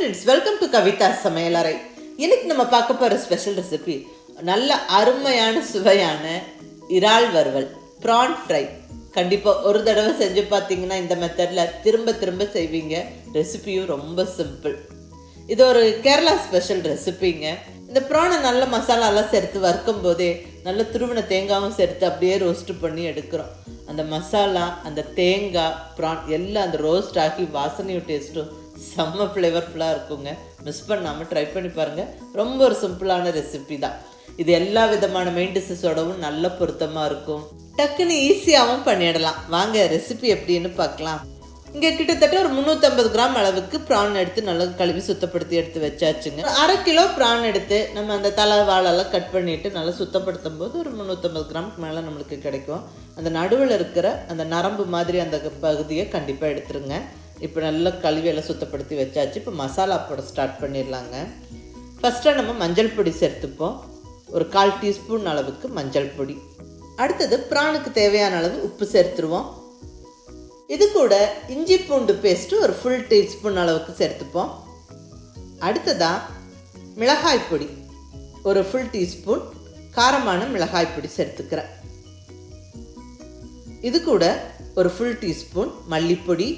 Friends welcome to Kavitha சமையலறை இன்னைக்கு நம்ம பார்க்க போகிற ஸ்பெஷல் ரெசிபி நல்ல அருமையான சுவையான இறால் வறுவல் ப்ரான் ஃப்ரை கண்டிப்பாக ஒரு தடவை செஞ்சு பார்த்தீங்கன்னா இந்த மெத்தடில் திரும்ப திரும்ப செய்வீங்க. ரெசிபியும் ரொம்ப சிம்பிள் இது ஒரு கேரளா ஸ்பெஷல் ரெசிபிங்க இந்த ப்ரானை நல்ல மசாலாலாம் சேர்த்து வறுக்கும் போதே நல்ல துருவின தேங்காயும் சேர்த்து அப்படியே ரோஸ்ட் பண்ணி எடுக்கிறோம். அந்த மசாலா அந்த தேங்காய் ப்ரான் எல்லாம் அந்த ரோஸ்ட் ஆகி வாசனையும் டேஸ்ட்டும் செம்ம ஃப்ளேவர்ஃபுல்லாக இருக்குங்க. மிஸ் பண்ணாமல் ட்ரை பண்ணி பாருங்கள் ரொம்ப ஒரு சிம்பிளான ரெசிபி தான். இது எல்லா விதமான மெயின் டிஷ்ஷஸோடவும் நல்ல பொருத்தமாக இருக்கும். டக்குன்னு ஈஸியாகவும் பண்ணிடலாம். வாங்க ரெசிபி எப்படின்னு பார்க்கலாம். இங்கே கிட்டத்தட்ட ஒரு முந்நூற்றம்பது கிராம் அளவுக்கு ப்ரான் எடுத்து நல்லா கழுவி சுத்தப்படுத்தி எடுத்து வச்சாச்சுங்க. அரை கிலோ ப்ரான் எடுத்து நம்ம அந்த தலை வாழெல்லாம் கட் பண்ணிட்டு நல்லா சுத்தப்படுத்தும் போது ஒரு முந்நூற்றம்பது கிராமுக்கு மேலே நம்மளுக்கு கிடைக்கும். அந்த நடுவில் இருக்கிற அந்த நரம்பு மாதிரி அந்த பகுதியை கண்டிப்பாக எடுத்துருங்க. இப்போ நல்லா கழுவியெல்லாம் சுத்தப்படுத்தி வச்சாச்சு. இப்போ மசாலா போட ஸ்டார்ட் பண்ணிடலாங்க. ஃபஸ்ட்டாக நம்ம மஞ்சள் பொடி சேர்த்துப்போம். ஒரு கால் டீஸ்பூன் அளவுக்கு மஞ்சள் பொடி. அடுத்தது ப்ரானுக்கு தேவையான அளவு உப்பு சேர்த்துருவோம். இது கூட இஞ்சி பூண்டு பேஸ்ட்டு ஒரு ஃபுல் டீஸ்பூன் அளவுக்கு சேர்த்துப்போம். அடுத்ததாக மிளகாய் பொடி. ஒரு ஃபுல் டீஸ்பூன் காரமான மிளகாய் பொடி சேர்த்துக்கிறேன். இது கூட ஒரு ஃபுல் டீஸ்பூன் மல்லிப்பொடி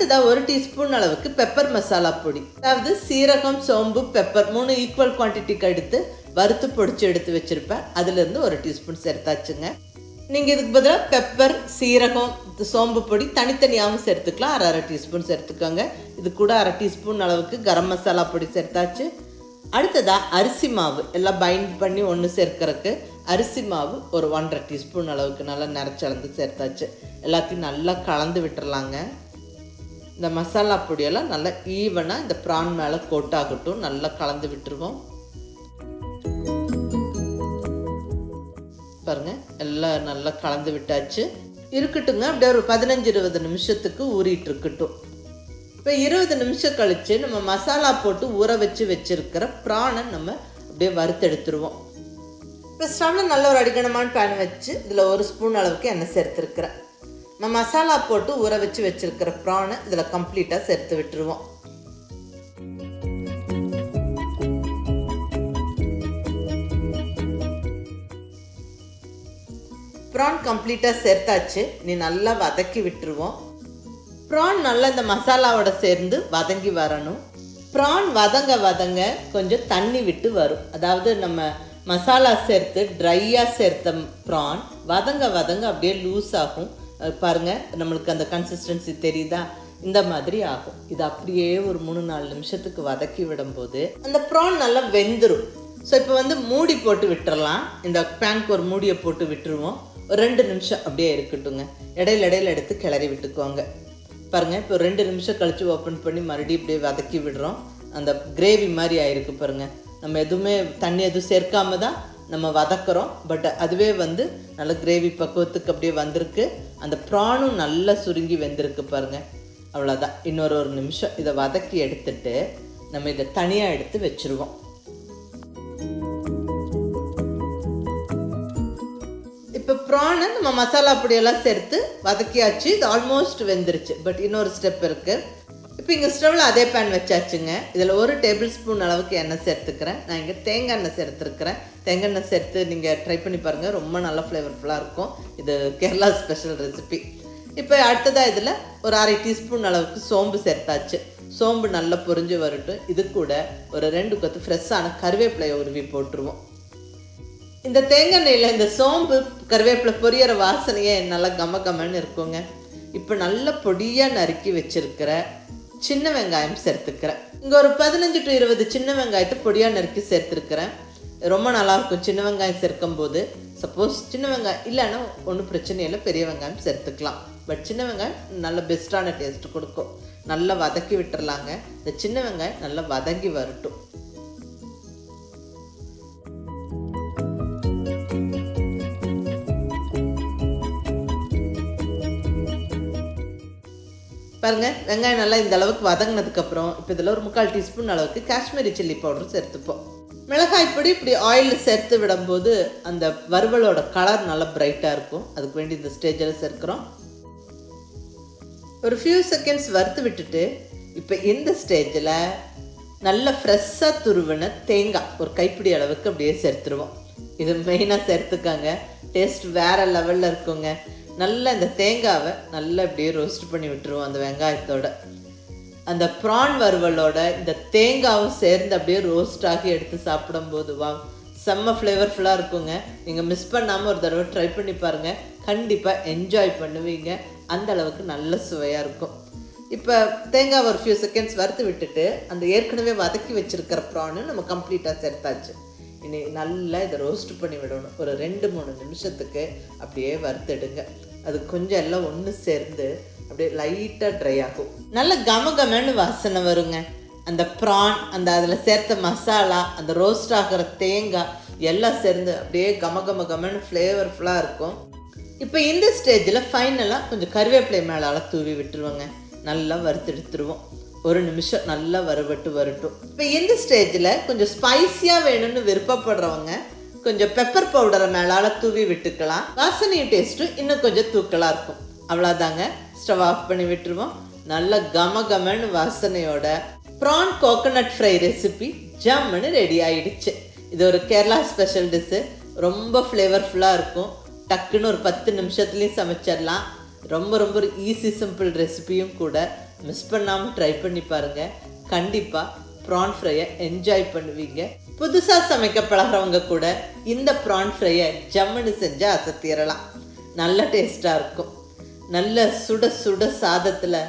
அடுத்ததாக ஒரு டீஸ்பூன் அளவுக்கு பெப்பர் மசாலா பொடி. அதாவது சீரகம் சோம்பு பெப்பர் மூணு ஈக்குவல் குவான்டிட்டிக்கு எடுத்து வறுத்து பொடிச்சு எடுத்து வச்சுருப்பேன். அதுலேருந்து ஒரு டீஸ்பூன் சேர்த்தாச்சுங்க. நீங்கள் இதுக்கு பதிலாக பெப்பர் சீரகம் சோம்பு பொடி தனித்தனியாகவும் சேர்த்துக்கலாம். அரை அரை டீஸ்பூன் சேர்த்துக்கோங்க. இது கூட அரை டீஸ்பூன் அளவுக்கு கரம் மசாலா பொடி சேர்த்தாச்சு. அடுத்ததாக அரிசி மாவு. எல்லாம் பைண்ட் பண்ணி ஒன்று சேர்க்கறக்கு அரிசி மாவு ஒரு ஒன்றரை டீஸ்பூன் அளவுக்கு நல்லா நிறச்சலந்து சேர்த்தாச்சு. எல்லாத்தையும் நல்லா கலந்து விட்டுறலாங்க. இந்த மசாலா பொடியெல்லாம் நல்லா ஈவனாக இந்த ப்ரான் மேலே கோட் ஆகட்டும் நல்லா கலந்து விட்டுருவோம். பாருங்க எல்லாம் நல்லா கலந்து விட்டாச்சு. இருக்கட்டுங்க அப்படியே ஒரு பதினஞ்சு இருபது நிமிஷத்துக்கு ஊறிட்டு இருக்கட்டும் இப்போ இருபது நிமிஷம் கழித்து நம்ம மசாலா போட்டு ஊற வச்சு வச்சுருக்கிற ப்ரானை நம்ம அப்படியே வறுத்தெடுத்துருவோம். இப்போ ஸ்டவ்வில் நல்ல ஒரு அடிக்கணமான பேன் வச்சு இதில் ஒரு ஸ்பூன் அளவுக்கு எண்ணெய் சேர்த்துருக்குறேன். நம்ம மசாலா போட்டு ஊற வச்சு வச்சுருக்கிற ப்ரானை இதில் கம்ப்ளீட்டாக சேர்த்து விட்டுருவோம். ப்ரான் கம்ப்ளீட்டாக சேர்த்தாச்சு. நீ நல்லா வதக்கி விட்டுருவோம். ப்ரான் நல்லா இந்த மசாலாவோட சேர்ந்து வதங்கி வரணும். ப்ரான் வதங்க வதங்க கொஞ்சம் தண்ணி விட்டு வரும். அதாவது நம்ம மசாலா சேர்த்து ட்ரையாக சேர்த்த ப்ரான் வதங்க வதங்க அப்படியே லூஸ் ஆகும். பாருங்கள் பாருங்க நம்மளுக்கு அந்த கன்சிஸ்டன்சி தெரியுதா? இந்த மாதிரி ஆகும். இது அப்படியே ஒரு மூணு நாலு நிமிஷத்துக்கு வதக்கி விடும்போது அந்த ப்ரான் நல்லா வெந்துடும் ஸோ இப்போ வந்து மூடி போட்டு விட்டுறலாம். இந்த பேங்க் ஒரு மூடியை போட்டு விட்டுருவோம். ஒரு ரெண்டு நிமிஷம் அப்படியே இருக்கட்டுங்க இடையில இடையில எடுத்து கிளறி விட்டுக்கோங்க. பாருங்க இப்போ ரெண்டு நிமிஷம் கழித்து ஓப்பன் பண்ணி மறுபடியும் இப்படியே வதக்கி விடுறோம். அந்த கிரேவி மாதிரி ஆயிருக்கு பாருங்க. நம்ம எதுவுமே தண்ணி எதுவும் சேர்க்காம தான் நம்ம வதக்குறோம். பட் அதுவே வந்து நல்ல கிரேவி பக்குவத்துக்கு அப்படியே வந்திருக்கு. அந்த ப்ரானும் நல்லா சுருங்கி வெந்திருக்கு பாருங்கள் அவ்வளோதான் இன்னொரு ஒரு நிமிஷம். இதை வதக்கி எடுத்துட்டு நம்ம இதை தனியாக எடுத்து வச்சுருவோம். இப்போ ப்ரானை நம்ம மசாலா பொடியெல்லாம் சேர்த்து வதக்கியாச்சு. இது ஆல்மோஸ்ட் வெந்துருச்சு. பட் இன்னொரு ஸ்டெப் இருக்குது இப்போ இங்கே ஸ்டவ்வில் அதே பேன் வச்சாச்சுங்க. இதில் ஒரு டேபிள் ஸ்பூன் அளவுக்கு எண்ணெய் சேர்த்துக்கிறேன். நான் இங்கே தேங்காய் எண்ணெய் சேர்த்துருக்கிறேன். தேங்காய் எண்ணெய் சேர்த்து நீங்கள் ட்ரை பண்ணி பாருங்கள் ரொம்ப நல்லா ஃப்ளேவர்ஃபுல்லாக இருக்கும். இது கேரளா ஸ்பெஷல் ரெசிபி இப்போ அடுத்ததாக இதில் ஒரு அரை டீஸ்பூன் அளவுக்கு சோம்பு சேர்த்தாச்சு. சோம்பு நல்லா பொரிஞ்சு வரட்டும். இது கூட ஒரு ரெண்டு கொத்து ஃப்ரெஷ்ஷான கருவேப்பிலையை உருவி போட்டுருவோம். இந்த தேங்காய் எண்ணெயில் இந்த சோம்பு கருவேப்பிலை பொரியற வாசனையே நல்லா கம கமன்னு இருக்குங்க. இப்போ நல்ல பொடியாக நறுக்கி வச்சுருக்கிற சின்ன வெங்காயம் சேர்த்துக்கிறேன். இங்கே ஒரு பதினஞ்சு டு இருபது சின்ன வெங்காயத்தை பொடியாக நறுக்கி சேர்த்துருக்கிறேன். ரொம்ப நல்லாயிருக்கும் சின்ன வெங்காயம் சேர்க்கும் போது சப்போஸ் சின்ன வெங்காயம் இல்லைன்னா ஒன்றும் பிரச்சனை இல்லை பெரிய வெங்காயம் சேர்த்துக்கலாம். பட் சின்ன வெங்காயம் நல்ல பெஸ்ட்டான டேஸ்ட் கொடுக்கும். நல்லா வதக்கி விட்டுறலாங்க. இந்த சின்ன வெங்காயம் நல்லா வதங்கி வரட்டும். பாருங்கள் வெங்காயம் நல்லா இந்த அளவுக்கு வதங்கினதுக்கப்புறம் இப்போ இதில் ஒரு முக்கால் டீஸ்பூன் அளவுக்கு காஷ்மீரி சில்லி பவுடர் சேர்த்துப்போம். மிளகாய் பொடி இப்படி ஆயிலில் சேர்த்து விடும்போது அந்த வறுவலோட கலர் நல்லா பிரைட்டாக இருக்கும். அதுக்கு வேண்டி இந்த ஸ்டேஜில் சேர்க்குறோம். ஒரு ஃபியூ செகண்ட்ஸ் வறுத்து விட்டுட்டு இப்போ இந்த ஸ்டேஜில் நல்ல ஃப்ரெஷ்ஷாக துருவின தேங்காய் ஒரு கைப்பிடி அளவுக்கு அப்படியே சேர்த்துருவோம். இது மெயினாக சேர்த்துக்காங்க. டேஸ்ட் வேறு லெவலில் இருக்குங்க. நல்லா இந்த தேங்காவை நல்லா அப்படியே ரோஸ்ட் பண்ணி விட்டுருவோம் அந்த வெங்காயத்தோட. அந்த ப்ரான் வறுவலோட இந்த தேங்காவும் சேர்ந்து அப்படியே ரோஸ்ட் ஆகி எடுத்து சாப்பிடும்போது வா செம்ம ஃப்ளேவர்ஃபுல்லாக இருக்குங்க. நீங்கள் மிஸ் பண்ணாமல் ஒரு தடவை ட்ரை பண்ணி பாருங்கள் கண்டிப்பாக என்ஜாய் பண்ணுவீங்க. அந்த அளவுக்கு நல்ல சுவையாக இருக்கும். இப்போ தேங்காய் ஒரு ஃபியூ செகண்ட்ஸ் வறுத்து விட்டுட்டு அந்த ஏற்கனவே வதக்கி வச்சுருக்கிற ப்ரானு நம்ம கம்ப்ளீட்டாக சேர்த்தாச்சு. இனி நல்லா இதை ரோஸ்ட் பண்ணி விடணும். ஒரு ரெண்டு மூணு நிமிஷத்துக்கு அப்படியே வறுத்தெடுங்க. அது கொஞ்சம் எல்லாம் ஒன்று சேர்ந்து அப்படியே லைட்டாக ட்ரை ஆகும். நல்ல கம கமன்னு வாசனை வருங்க. அந்த ப்ரான் அந்த அதில் சேர்த்த மசாலா அந்த ரோஸ்ட் ஆகிற தேங்காய் எல்லாம் சேர்ந்து அப்படியே கம கம கமன்னு ஃப்ளேவர்ஃபுல்லாக இருக்கும். இப்போ இந்த ஸ்டேஜில் ஃபைனலாக கொஞ்சம் கருவேப்பிலை மேலால் தூவி விட்டுருவோங்க. நல்லா வறுத்தெடுத்துருவோம். ஒரு நிமிஷம் நல்லா வறுபட்டு வரட்டும். இப்போ இந்த ஸ்டேஜில் கொஞ்சம் ஸ்பைஸியாக வேணும்னு விருப்பப்படுறவங்க கொஞ்சம் பெப்பர் பவுடரை மேலால் தூவி விட்டுக்கலாம். வாசனையும் டேஸ்ட்டும் இன்னும் கொஞ்சம் தூக்கலாக இருக்கும். அவ்வளோதாங்க ஸ்டவ் ஆஃப் பண்ணி விட்டுருவோம். நல்ல கம கமன்னு வாசனையோட ப்ரான் கோகோனட் ஃப்ரை ரெசிபி ஜம்முன்னு ரெடி ஆயிடுச்சு. இது ஒரு கேரளா ஸ்பெஷல் டிஷ்ஷு ரொம்ப ஃப்ளேவர்ஃபுல்லாக இருக்கும். டக்குன்னு ஒரு பத்து நிமிஷத்துலேயும் சமைச்சிடலாம். ரொம்ப ரொம்ப ஒரு ஈஸி சிம்பிள் ரெசிபியும் கூட. மிஸ் பண்ணாமல் ட்ரை பண்ணி பாருங்கள் கண்டிப்பாக ப்ரான் ஃப்ரையை என்ஜாய் பண்ணுவீங்க. புதுசாக சமைக்க பழகிறவங்க கூட இந்த ப்ரான் ஃப்ரையை ஜம்முன்னு செஞ்சு அசத்திடலாம் நல்ல டேஸ்ட்டாக இருக்கும். நல்ல சுட சுட சாதத்தில்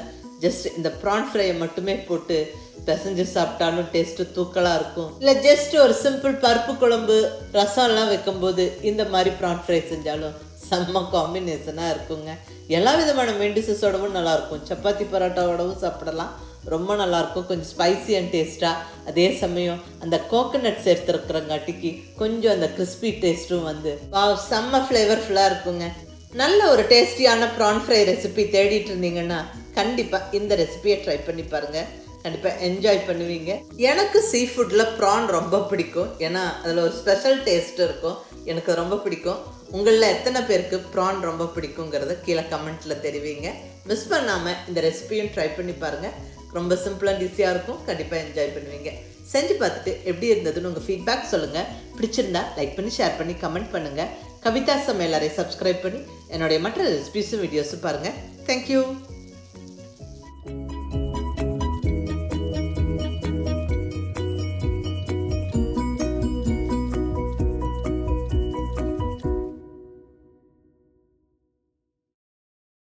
ஜஸ்ட் இந்த ப்ரான் ஃப்ரையை மட்டுமே போட்டு பிசைஞ்சு சாப்பிட்டாலும் டேஸ்ட்டு தூக்கலாக இருக்கும். இல்லை ஜஸ்ட் ஒரு சிம்பிள் பருப்பு குழம்பு ரசம்லாம் வைக்கும்போது இந்த மாதிரி ப்ரான் ஃப்ரை செஞ்சாலும் செம்ம காம்பினேஷனாக இருக்குங்க. எல்லா விதமான மெண்டிசஸோடவும் நல்லாயிருக்கும் சப்பாத்தி பரோட்டாவோடவும் சாப்பிடலாம். ரொம்ப நல்லாயிருக்கும். கொஞ்சம் ஸ்பைசி அண்ட் டேஸ்ட்டாக அதே சமயம் அந்த கோகனட் சேர்த்துருக்குறங்காட்டிக்கு கொஞ்சம் அந்த கிறிஸ்பி டேஸ்ட்டும் வந்து செம்ம ஃப்ளேவர்ஃபுல்லாக இருக்குங்க. நல்ல ஒரு டேஸ்டியான ப்ரான் ஃப்ரை ரெசிபி தேடிட்டு இருந்தீங்கன்னா கண்டிப்பாக இந்த ரெசிபியை ட்ரை பண்ணி பாருங்கள் கண்டிப்பாக என்ஜாய் பண்ணுவீங்க. எனக்கு சீ ஃபுட்டில் ப்ரான் ரொம்ப பிடிக்கும். ஏன்னா அதில் ஒரு ஸ்பெஷல் டேஸ்ட் இருக்கும். எனக்கு ரொம்ப பிடிக்கும். உங்களில் எத்தனை பேருக்கு ப்ரான் ரொம்ப பிடிக்குங்கிறத கீழே கமெண்ட்டில் தெரிவிங்க. மிஸ் பண்ணாமல் இந்த ரெசிபியும் ட்ரை பண்ணி பாருங்கள் ரொம்ப சிம்பிள் அண்ட் ஈஸியாக இருக்கும். கண்டிப்பாக என்ஜாய் பண்ணுவீங்க. செஞ்சு பார்த்துட்டு எப்படி இருந்ததுன்னு உங்கள் ஃபீட்பேக் சொல்லுங்கள் பிடிச்சிருந்தா லைக் பண்ணி ஷேர் பண்ணி கமெண்ட் பண்ணுங்கள் கவிதா சமையலரை சப்ஸ்கிரைப் பண்ணி என்னுடைய மற்ற ரெசிபிஸும் வீடியோஸும் பாருங்கள் தேங்க்யூ